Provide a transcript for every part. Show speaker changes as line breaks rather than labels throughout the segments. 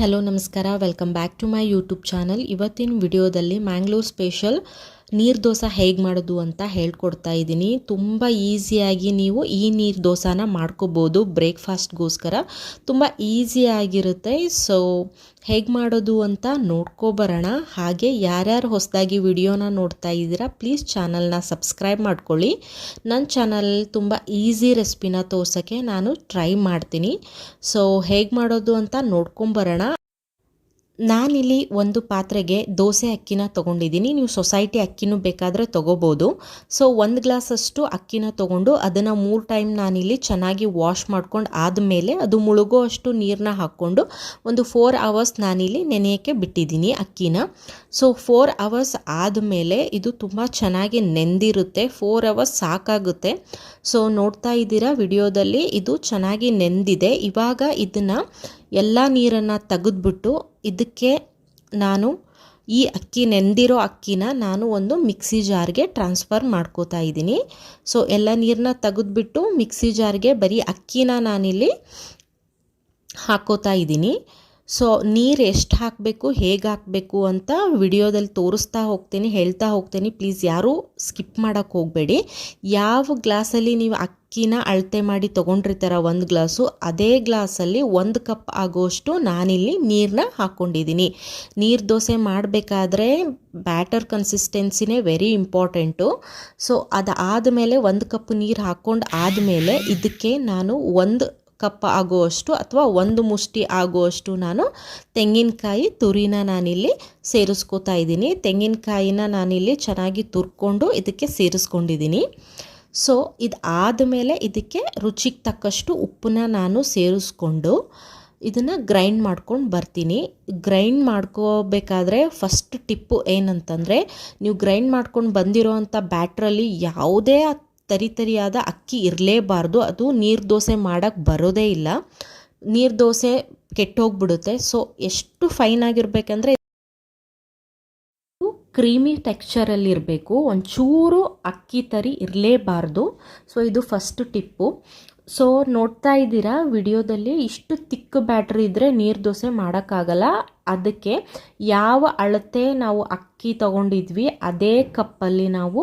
Hello, ನಮಸ್ಕಾರ. Welcome back to my YouTube channel ಇವತ್ತಿನ ವಿಡಿಯೋದಲ್ಲಿ ಮ್ಯಾಂಗ್ಳೂರ್ ಸ್ಪೆಷಲ್ ನೀರು ದೋಸೆ ಹೇಗೆ ಮಾಡೋದು ಅಂತ ಹೇಳ್ಕೊಡ್ತಾ ಇದ್ದೀನಿ. ತುಂಬ ಈಸಿಯಾಗಿ ನೀವು ಈ ನೀರು ದೋಸೆನ ಮಾಡ್ಕೋಬೋದು. ಬ್ರೇಕ್ಫಾಸ್ಟ್ಗೋಸ್ಕರ ತುಂಬ ಈಸಿಯಾಗಿರುತ್ತೆ ಸೊ ಹೇಗೆ ಮಾಡೋದು ಅಂತ ನೋಡ್ಕೊಬರೋಣ. ಹಾಗೆ ಯಾರ್ಯಾರು ಹೊಸದಾಗಿ ವಿಡಿಯೋನ ನೋಡ್ತಾ ಇದ್ದೀರಾ ಪ್ಲೀಸ್ ಚಾನಲ್ನ ಸಬ್ಸ್ಕ್ರೈಬ್ ಮಾಡ್ಕೊಳ್ಳಿ. ನನ್ನ ಚಾನಲ್ ತುಂಬ ಈಸಿ ರೆಸಿಪಿನ ತೋರ್ಸೋಕ್ಕೆ ನಾನು ಟ್ರೈ ಮಾಡ್ತೀನಿ. ಸೊ ಹೇಗೆ ಮಾಡೋದು ಅಂತ ನೋಡ್ಕೊಂಬರೋಣ. ನಾನಿಲ್ಲಿ ಒಂದು ಪಾತ್ರೆಗೆ ದೋಸೆ ಅಕ್ಕಿನ ತೊಗೊಂಡಿದ್ದೀನಿ. ನೀವು ಸೊಸೈಟಿ ಅಕ್ಕಿನೂ ಬೇಕಾದರೆ ತೊಗೋಬೋದು. ಸೊ ಒಂದು ಗ್ಲಾಸಷ್ಟು ಅಕ್ಕಿನ ತೊಗೊಂಡು ಅದನ್ನು ಮೂರು ಟೈಮ್ ನಾನಿಲ್ಲಿ ಚೆನ್ನಾಗಿ ವಾಶ್ ಮಾಡ್ಕೊಂಡು ಆದಮೇಲೆ ಅದು ಮುಳುಗೋ ಅಷ್ಟು ನೀರನ್ನ ಹಾಕ್ಕೊಂಡು ಒಂದು ಫೋರ್ ಅವರ್ಸ್ ನಾನಿಲ್ಲಿ ನೆನೆಯೋಕ್ಕೆ ಬಿಟ್ಟಿದ್ದೀನಿ ಅಕ್ಕಿನ. ಸೊ ಫೋರ್ ಅವರ್ಸ್ ಆದಮೇಲೆ ಇದು ತುಂಬ ಚೆನ್ನಾಗಿ ನೆಂದಿರುತ್ತೆ. ಫೋರ್ ಅವರ್ಸ್ ಸಾಕಾಗುತ್ತೆ. ಸೊ ನೋಡ್ತಾ ಇದ್ದೀರಾ ವಿಡಿಯೋದಲ್ಲಿ ಇದು ಚೆನ್ನಾಗಿ ನೆಂದಿದೆ. ಇವಾಗ ಇದನ್ನು ಎಲ್ಲ ನೀರನ್ನು ತೆಗೆದ್ಬಿಟ್ಟು ಇದಕ್ಕೆ ನಾನು ಈ ಅಕ್ಕಿ ನೆಂದಿರೋ ಅಕ್ಕಿನ ನಾನು ಒಂದು ಮಿಕ್ಸಿ ಜಾರ್ಗೆ ಟ್ರಾನ್ಸ್ಫರ್ ಮಾಡ್ಕೋತಾ ಇದ್ದೀನಿ. ಸೊ, ಎಲ್ಲ ನೀರನ್ನ ತೆಗೆದ್ಬಿಟ್ಟು ಮಿಕ್ಸಿ ಜಾರ್ಗೆ ಬರೀ ಅಕ್ಕಿನ ನಾನಿಲ್ಲಿ ಹಾಕೋತಾ ಇದ್ದೀನಿ. ಸೊ ನೀರು ಎಷ್ಟು ಹಾಕಬೇಕು, ಹೇಗೆ ಹಾಕಬೇಕು ಅಂತ ವಿಡಿಯೋದಲ್ಲಿ ತೋರಿಸ್ತಾ ಹೋಗ್ತೀನಿ, ಹೇಳ್ತಾ ಹೋಗ್ತೀನಿ. ಪ್ಲೀಸ್ ಯಾರೂ ಸ್ಕಿಪ್ ಮಾಡೋಕ್ಕೆ ಹೋಗಬೇಡಿ. ಯಾವ ಗ್ಲಾಸಲ್ಲಿ ನೀವು ಅಕ್ಕಿನ ಅಳತೆ ಮಾಡಿ ತೊಗೊಂಡಿರ್ತಾರ ಒಂದು ಗ್ಲಾಸು, ಅದೇ ಗ್ಲಾಸಲ್ಲಿ ಒಂದು ಕಪ್ ಆಗೋಷ್ಟು ನಾನಿಲ್ಲಿ ನೀರನ್ನ ಹಾಕ್ಕೊಂಡಿದ್ದೀನಿ ನೀರು ದೋಸೆ ಮಾಡಬೇಕಾದ್ರೆ ಬ್ಯಾಟರ್ ಕನ್ಸಿಸ್ಟೆನ್ಸಿನೇ ವೆರಿ ಇಂಪಾರ್ಟೆಂಟು. ಸೊ ಅದಾದಮೇಲೆ ಒಂದು ಕಪ್ ನೀರು ಹಾಕ್ಕೊಂಡು ಆದಮೇಲೆ ಇದಕ್ಕೆ ನಾನು ಒಂದು ಕಪ್ ಆಗುವಷ್ಟು ಅಥವಾ ಒಂದು ಮುಷ್ಟಿ ಆಗುವಷ್ಟು ನಾನು ತೆಂಗಿನಕಾಯಿ ತುರಿನ ನಾನಿಲ್ಲಿ ಸೇರಿಸ್ಕೋತಾ ಇದ್ದೀನಿ. ತೆಂಗಿನಕಾಯಿನ ನಾನಿಲ್ಲಿ ಚೆನ್ನಾಗಿ ತುರ್ಕೊಂಡು ಇದಕ್ಕೆ ಸೇರಿಸ್ಕೊಂಡಿದ್ದೀನಿ. ಸೊ ಇದು ಆದಮೇಲೆ ಇದಕ್ಕೆ ರುಚಿಗೆ ತಕ್ಕಷ್ಟು ಉಪ್ಪನ್ನ ನಾನು ಸೇರಿಸ್ಕೊಂಡು ಇದನ್ನು ಗ್ರೈಂಡ್ ಮಾಡ್ಕೊಂಡು ಬರ್ತೀನಿ. ಗ್ರೈಂಡ್ ಮಾಡ್ಕೋಬೇಕಾದ್ರೆ ಫಸ್ಟ್ ಟಿಪ್ಪು ಏನಂತಂದರೆ, ನೀವು ಗ್ರೈಂಡ್ ಮಾಡ್ಕೊಂಡು ಬಂದಿರೋ ಅಂಥ ಬ್ಯಾಟ್ರಲ್ಲಿ ಯಾವುದೇ ತರಿ ತರಿಯಾದ ಅಕ್ಕಿ ಇರಲೇಬಾರ್ದು. ಅದು ನೀರು ದೋಸೆ ಮಾಡೋಕ್ಕೆ ಬರೋದೇ ಇಲ್ಲ. ನೀರು ದೋಸೆ ಕೆಟ್ಟೋಗ್ಬಿಡುತ್ತೆ. ಸೊ ಎಷ್ಟು ಫೈನ್ ಆಗಿರ್ಬೇಕಂದ್ರೆ ಕ್ರೀಮಿ ಟೆಕ್ಸ್ಚರಲ್ಲಿರಬೇಕು. ಒಂಚೂರು ಅಕ್ಕಿ ತರಿ ಇರಲೇಬಾರ್ದು. ಸೊ ಇದು ಫಸ್ಟ್ ಟಿಪ್ಪು. ಸೊ ನೋಡ್ತಾ ಇದ್ದೀರಾ, ವಿಡಿಯೋದಲ್ಲಿ ಇಷ್ಟು ತಿಕ್ಕ ಬ್ಯಾಟ್ರಿ ಇದ್ದರೆ ನೀರು ದೋಸೆ ಮಾಡೋಕ್ಕಾಗಲ್ಲ. ಅದಕ್ಕೆ ಯಾವ ಅಳತೆ ನಾವು ಅಕ್ಕಿ ತಗೊಂಡಿದ್ವಿ, ಅದೇ ಕಪ್ಪಲ್ಲಿ ನಾವು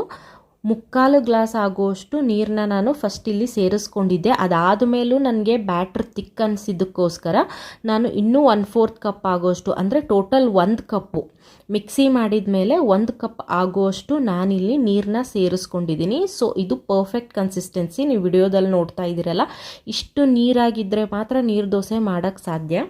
ಮುಕ್ಕಾಲು ಗ್ಲಾಸ್ ಆಗುವಷ್ಟು ನೀರನ್ನ ನಾನು ಫಸ್ಟ್ ಇಲ್ಲಿ ಸೇರಿಸ್ಕೊಂಡಿದ್ದೆ. ಅದಾದ ಮೇಲೂ ನನಗೆ ಬ್ಯಾಟ್ರ್ ತಿಕ್ ಅನಿಸಿದ್ದಕ್ಕೋಸ್ಕರ ನಾನು ಇನ್ನೂ ಒನ್ ಫೋರ್ತ್ ಕಪ್ ಆಗೋಷ್ಟು, ಅಂದರೆ ಟೋಟಲ್ ಒಂದು ಕಪ್ಪು ಮಿಕ್ಸಿ ಮಾಡಿದ ಮೇಲೆ ಒಂದು ಕಪ್ ಆಗುವಷ್ಟು ನಾನಿಲ್ಲಿ ನೀರನ್ನ ಸೇರಿಸ್ಕೊಂಡಿದ್ದೀನಿ. ಸೊ ಇದು ಪರ್ಫೆಕ್ಟ್ ಕನ್ಸಿಸ್ಟೆನ್ಸಿ ನೀವು ವಿಡಿಯೋದಲ್ಲಿ ನೋಡ್ತಾ ಇದ್ದೀರಲ್ಲ. ಇಷ್ಟು ನೀರಾಗಿದ್ದರೆ ಮಾತ್ರ ನೀರು ದೋಸೆ ಮಾಡೋಕ್ಕೆ ಸಾಧ್ಯ.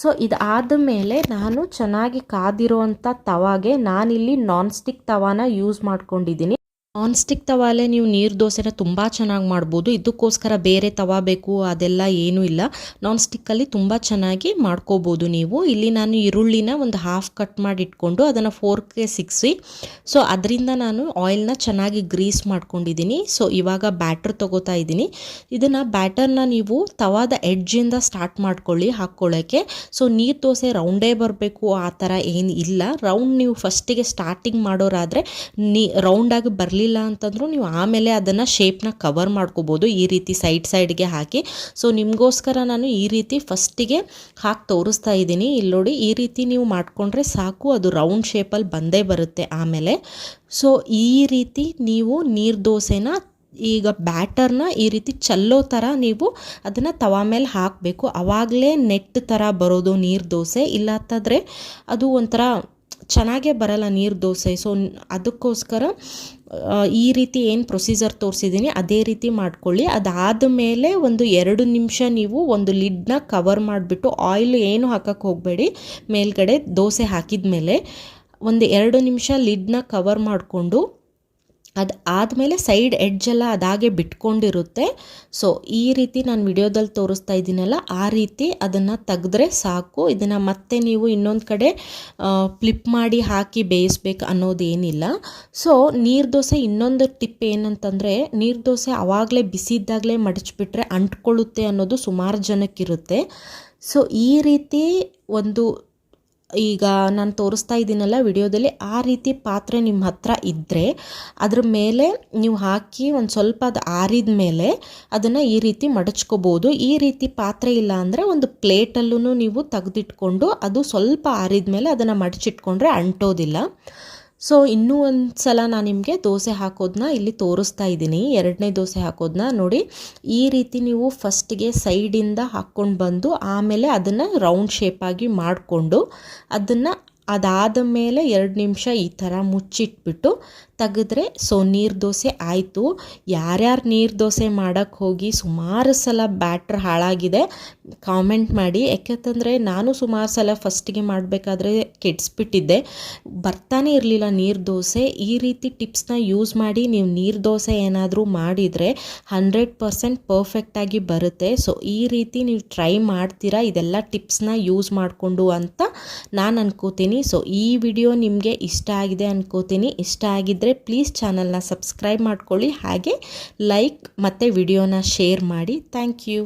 ಸೊ ಇದಾದ ಮೇಲೆ ನಾನು ಚೆನ್ನಾಗಿ ಕಾದಿರೋವಂಥ ತವಾಗೆ ನಾನಿಲ್ಲಿ ನಾನ್ ಸ್ಟಿಕ್ ತವಾನ ಯೂಸ್ ಮಾಡ್ಕೊಂಡಿದ್ದೀನಿ. ನಾನ್ ಸ್ಟಿಕ್ ತವಾಲೆ ನೀವು ನೀರು ದೋಸೆನ ತುಂಬ ಚೆನ್ನಾಗಿ ಮಾಡ್ಬೋದು. ಇದಕ್ಕೋಸ್ಕರ ಬೇರೆ ತವಾ ಬೇಕು, ಅದೆಲ್ಲ ಏನೂ ಇಲ್ಲ. ನಾನ್ ಸ್ಟಿಕ್ಕಲ್ಲಿ ತುಂಬ ಚೆನ್ನಾಗಿ ಮಾಡ್ಕೋಬೋದು ನೀವು. ಇಲ್ಲಿ ನಾನು ಈರುಳ್ಳಿನ ಒಂದು ಹಾಫ್ ಕಟ್ ಮಾಡಿ ಇಟ್ಕೊಂಡು ಅದನ್ನು ಫೋರ್ಕ್ಗೆ ಸಿಕ್ಸಿ ಸೊ ಅದರಿಂದ ನಾನು ಆಯಿಲ್ನ ಚೆನ್ನಾಗಿ ಗ್ರೀಸ್ ಮಾಡ್ಕೊಂಡಿದ್ದೀನಿ. ಸೊ ಇವಾಗ ಬ್ಯಾಟರ್ ತೊಗೋತಾ ಇದ್ದೀನಿ. ಇದನ್ನು ಬ್ಯಾಟರ್ನ ನೀವು ತವಾದ ಎಡ್ಜಿಂದ ಸ್ಟಾರ್ಟ್ ಮಾಡ್ಕೊಳ್ಳಿ ಹಾಕ್ಕೊಳ್ಳೋಕ್ಕೆ ಸೊ ನೀರು ದೋಸೆ ರೌಂಡೇ ಬರಬೇಕು, ಆ ಥರ ಏನು ಇಲ್ಲ. ರೌಂಡ್ ನೀವು ಫಸ್ಟಿಗೆ ಸ್ಟಾರ್ಟಿಂಗ್ ಮಾಡೋರಾದರೆ ನೀ ರೌಂಡಾಗಿ ಬರಲಿ ಇಲ್ಲ ಅಂತಂದರೂ ನೀವು ಆಮೇಲೆ ಅದನ್ನು ಶೇಪ್ನ ಕವರ್ ಮಾಡ್ಕೋಬೋದು. ಈ ರೀತಿ ಸೈಡ್ ಸೈಡ್ಗೆ ಹಾಕಿ. ಸೊ ನಿಮಗೋಸ್ಕರ ನಾನು ಈ ರೀತಿ ಫಸ್ಟಿಗೆ ಹಾಕಿ ತೋರಿಸ್ತಾ ಇದ್ದೀನಿ. ಇಲ್ಲಿ ನೋಡಿ, ಈ ರೀತಿ ನೀವು ಮಾಡಿಕೊಂಡ್ರೆ ಸಾಕು. ಅದು ರೌಂಡ್ ಶೇಪಲ್ಲಿ ಬಂದೇ ಬರುತ್ತೆ ಆಮೇಲೆ. ಸೊ ಈ ರೀತಿ ನೀವು ನೀರು ದೋಸೆನ ಈಗ ಬ್ಯಾಟರ್ನ ಈ ರೀತಿ ಚಲ್ಲೋ ಥರ ನೀವು ಅದನ್ನು ತವಾ ಮೇಲೆ ಹಾಕಬೇಕು. ಆವಾಗಲೇ ನೆಟ್ ಥರ ಬರೋದು ನೀರು ದೋಸೆ. ಇಲ್ಲ ಅದು ಒಂಥರ ಚೆನ್ನಾಗೇ ಬರಲ್ಲ ನೀರು ದೋಸೆ. ಸೊ ಅದಕ್ಕೋಸ್ಕರ ಈ ರೀತಿ ಏನು ಪ್ರೊಸೀಜರ್ ತೋರಿಸಿದ್ದೀನಿ ಅದೇ ರೀತಿ ಮಾಡ್ಕೊಳ್ಳಿ. ಅದಾದ ಮೇಲೆ ಒಂದು ಎರಡು ನಿಮಿಷ ನೀವು ಒಂದು ಲಿಡ್ನ ಕವರ್ ಮಾಡಿಬಿಟ್ಟು ಆಯಿಲ್ ಏನು ಹಾಕಕ್ಕೆ ಹೋಗಬೇಡಿ. ಮೇಲ್ಗಡೆ ದೋಸೆ ಹಾಕಿದ ಮೇಲೆ ಒಂದು ಎರಡು ನಿಮಿಷ ಲಿಡ್ನ ಕವರ್ ಮಾಡಿಕೊಂಡು ಅದು ಆದಮೇಲೆ ಸೈಡ್ ಎಡ್ಜೆಲ್ಲ ಅದಾಗೆ ಬಿಟ್ಕೊಂಡಿರುತ್ತೆ. ಸೊ ಈ ರೀತಿ ನಾನು ವಿಡಿಯೋದಲ್ಲಿ ತೋರಿಸ್ತಾ ಇದ್ದೀನಲ್ಲ, ಆ ರೀತಿ ಅದನ್ನು ತೆಗೆದ್ರೆ ಸಾಕು. ಇದನ್ನು ಮತ್ತೆ ನೀವು ಇನ್ನೊಂದು ಕಡೆ ಫ್ಲಿಪ್ ಮಾಡಿ ಹಾಕಿ ಬೇಯಿಸ್ಬೇಕು ಅನ್ನೋದೇನಿಲ್ಲ. ಸೊ ನೀರು ದೋಸೆ ಇನ್ನೊಂದು ಟಿಪ್ ಏನಂತಂದರೆ, ನೀರು ದೋಸೆ ಆವಾಗಲೇ ಬಿಸಿದ್ದಾಗಲೇ ಮಡಚಿಬಿಟ್ರೆ ಅಂಟ್ಕೊಳ್ಳುತ್ತೆ ಅನ್ನೋದು ಸುಮಾರು ಜನಕ್ಕಿರುತ್ತೆ. ಸೊ ಈ ರೀತಿ ಒಂದು ಈಗ ನಾನು ತೋರಿಸ್ತಾ ಇದ್ದೀನಲ್ಲ ವಿಡಿಯೋದಲ್ಲಿ, ಆ ರೀತಿ ಪಾತ್ರೆ ನಿಮ್ಮ ಹತ್ರ ಇದ್ದರೆ ಅದ್ರ ಮೇಲೆ ನೀವು ಹಾಕಿ ಒಂದು ಸ್ವಲ್ಪ ಅದು ಆರಿದ ಮೇಲೆ ಅದನ್ನು ಈ ರೀತಿ ಮಡಚ್ಕೋಬೋದು. ಈ ರೀತಿ ಪಾತ್ರೆ ಇಲ್ಲ ಅಂದರೆ ಒಂದು ಪ್ಲೇಟಲ್ಲೂ ನೀವು ತೆಗೆದಿಟ್ಕೊಂಡು ಅದು ಸ್ವಲ್ಪ ಆರಿದ ಮೇಲೆ ಅದನ್ನು ಮಡಚಿಟ್ಕೊಂಡ್ರೆ ಅಂಟೋದಿಲ್ಲ. ಸೊ ಇನ್ನೂ ಒಂದು ಸಲ ನಾನು ನಿಮಗೆ ದೋಸೆ ಹಾಕೋದನ್ನ ಇಲ್ಲಿ ತೋರಿಸ್ತಾ ಇದ್ದೀನಿ. ಎರಡನೇ ದೋಸೆ ಹಾಕೋದನ್ನ ನೋಡಿ. ಈ ರೀತಿ ನೀವು ಫಸ್ಟ್ಗೆ ಸೈಡಿಂದ ಹಾಕ್ಕೊಂಡು ಬಂದು ಆಮೇಲೆ ಅದನ್ನು ರೌಂಡ್ ಶೇಪಾಗಿ ಮಾಡಿಕೊಂಡು ಅದನ್ನು ಅದಾದ ಮೇಲೆ ಎರಡು ನಿಮಿಷ ಈ ಥರ ಮುಚ್ಚಿಟ್ಬಿಟ್ಟು ತೆಗೆದ್ರೆ, ಸೊ ನೀರು ದೋಸೆ ಆಯಿತು. ಯಾರ್ಯಾರು ನೀರು ದೋಸೆ ಮಾಡೋಕ್ಕೆ ಹೋಗಿ ಸುಮಾರು ಸಲ ಬ್ಯಾಟ್ರ್ ಹಾಳಾಗಿದೆ, ಕಾಮೆಂಟ್ ಮಾಡಿ. ಯಾಕೆಂದರೆ ನಾನು ಸುಮಾರು ಸಲ ಫಸ್ಟಿಗೆ ಮಾಡಬೇಕಾದ್ರೆ ಕೆಡಿಸ್ಬಿಟ್ಟಿದ್ದೆ ಬರ್ತಾನೆ ಇರಲಿಲ್ಲ ನೀರು ದೋಸೆ. ಈ ರೀತಿ ಟಿಪ್ಸ್ನ ಯೂಸ್ ಮಾಡಿ ನೀವು ನೀರು ದೋಸೆ ಏನಾದರೂ ಮಾಡಿದರೆ ಹಂಡ್ರೆಡ್ ಪರ್ಸೆಂಟ್ ಪರ್ಫೆಕ್ಟಾಗಿ ಬರುತ್ತೆ. ಸೊ ಈ ರೀತಿ ನೀವು ಟ್ರೈ ಮಾಡ್ತೀರಾ, ಇದೆಲ್ಲ ಟಿಪ್ಸ್ನ ಯೂಸ್ ಮಾಡಿಕೊಂಡು ಅಂತ ನಾನು ಅನ್ಕೋತೀನಿ. ಸೊ ಈ ವಿಡಿಯೋ ನಿಮಗೆ ಇಷ್ಟ ಆಗಿದೆ ಅನ್ಕೋತೀನಿ. ಇಷ್ಟ ಆಗಿದ್ದರೆ ಪ್ಲೀಸ್ ಚಾನಲ್ನ ಸಬ್ಸ್ಕ್ರೈಬ್ ಮಾಡ್ಕೊಳ್ಳಿ ಹಾಗೆ ಲೈಕ್ ಮತ್ತು ವಿಡಿಯೋನ ಶೇರ್ ಮಾಡಿ. Thank you